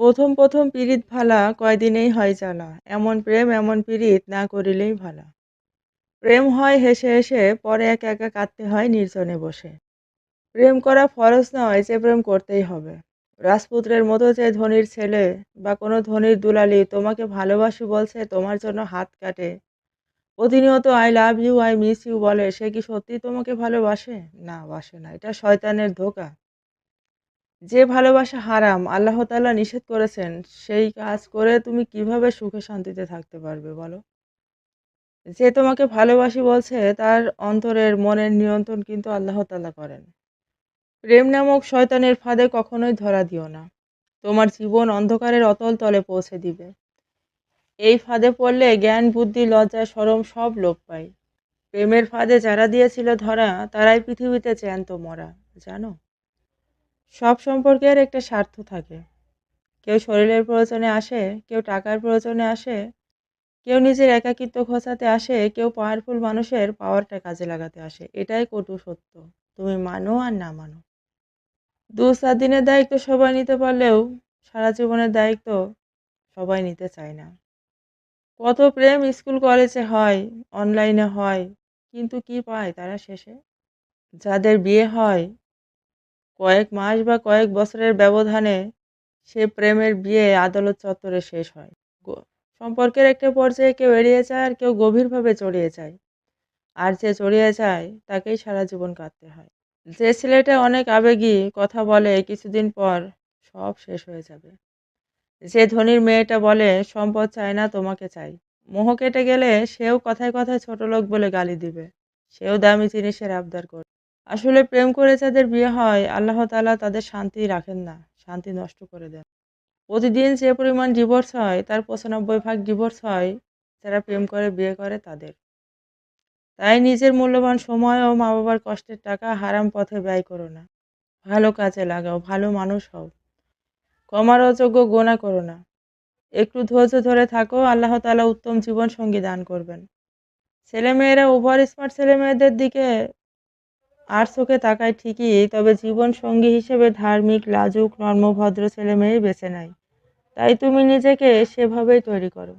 প্রথম প্রথম পিরিত ভালা কয়দিনেই হয় জ্বালা। এমন প্রেম, এমন পিরিত না করিলেই ভালা। প্রেম হয় হেসে হেসে, পরে একা একা কাঁদতে হয় নির্জনে বসে। প্রেম করা ফরজ নয় যে প্রেম করতেই হবে। রাজপুত্রের মতো যে ধনির ছেলে বা কোনো ধনির দুলালি তোমাকে ভালোবাসি বলছে, তোমার জন্য হাত কাটে। প্রতিনিয়ত I love you I miss you বলে, সে কি সত্যি তোমাকে ভালোবাসে? না, বাসে না। এটা শয়তানের ধোকা। যে ভালোবাসা হারাম, আল্লাহ তাআলা নিষেধ করেছেন, সেই কাজ করে তুমি কীভাবে সুখে শান্তিতে থাকতে পারবে বলো? যে তোমাকে ভালোবাসি বলছে, তার অন্তরের মনের নিয়ন্ত্রণ কিন্তু আল্লাহ তাআলা করেন। প্রেম নামক শয়তানের ফাঁদে কখনোই ধরা দিও না। তোমার জীবন অন্ধকারের অতল তলে পৌঁছে দিবে। এই ফাঁদে পড়লে জ্ঞান, বুদ্ধি, লজ্জা, সরম সব লোপ পায়। প্রেমের ফাঁদে যারা দিয়েছিল ধরা, তারাই পৃথিবীতে জ্যান্ত মরা, জানো? সব সম্পর্কের একটা স্বার্থ থাকে। কেউ শরীরের প্রয়োজনে আসে, কেউ টাকার প্রয়োজনে আসে, কেউ নিজের একাকিত্ব খোঁচাতে আসে, কেউ পাওয়ারফুল মানুষের পাওয়ারটা কাজে লাগাতে আসে। এটাই কটু সত্য। তুমি মানো আর না মানো। দু চার দিনের দায়িত্ব সবাই নিতে পারলেও সারা জীবনের দায়িত্ব সবাই নিতে চায় না। কত প্রেম স্কুল কলেজে হয় অনলাইনে হয়, কিন্তু কি পায় তারা শেষে? যাদের বিয়ে হয় কয়েক মাস বা কয়েক বছরের ব্যবধানে সে প্রেমের বিয়ে আদালত চত্বরে শেষ হয়। সম্পর্কের একটা পর্যায়ে কেউ এড়িয়ে যায় আর কেউ গভীরভাবে জড়িয়ে যায়। আর যে জড়িয়ে যায়, তাকেই সারা জীবন কাটতে হয়। যে ছেলেটা অনেক আবেগী, কথা বলে, কিছুদিন পর সব শেষ হয়ে যাবে। যে ধনির মেয়েটা বলে, সম্পদ চায় না, তোমাকে চাই। মোহ কেটে গেলে সেও কথায় কথায় ছোট লোক বলে গালি দিবে। সেও দামি জিনিসের আবদার করবে। আসলে প্রেম করে যাদের বিয়ে হয়, আল্লাহ তালা তাদের শান্তি রাখেন না, শান্তি নষ্ট করে দেন। প্রতিদিন যে পরিমাণ ডিভোর্স হয়, তার পঁচানব্বই ভাগ ডিভোর্স হয়, যারা প্রেম করে, বিয়ে করে তাদের। তাই নিজের মূল্যবান সময় ও মা বাবার কষ্টের টাকা হারাম পথে ব্যয় করো না। ভালো কাজে লাগাও, ভালো মানুষ হও। কমার অযোগ্য গোনা করো না। একটু ধৈর্য ধরে থাকো, আল্লাহ তালা উত্তম জীবন সঙ্গী দান করবেন। ছেলেমেয়েরা ওভার স্মার্ট ছেলেমেয়েদের দিকে আর চোখে তাকায় ঠিকই, তবে জীবন সঙ্গী হিসেবে ধার্মিক, লাজুক, নর্মভদ্র ছেলে মেয়ে বেছে নেয়। তাই তুমি নিজেকে সেভাবেই তৈরি করো।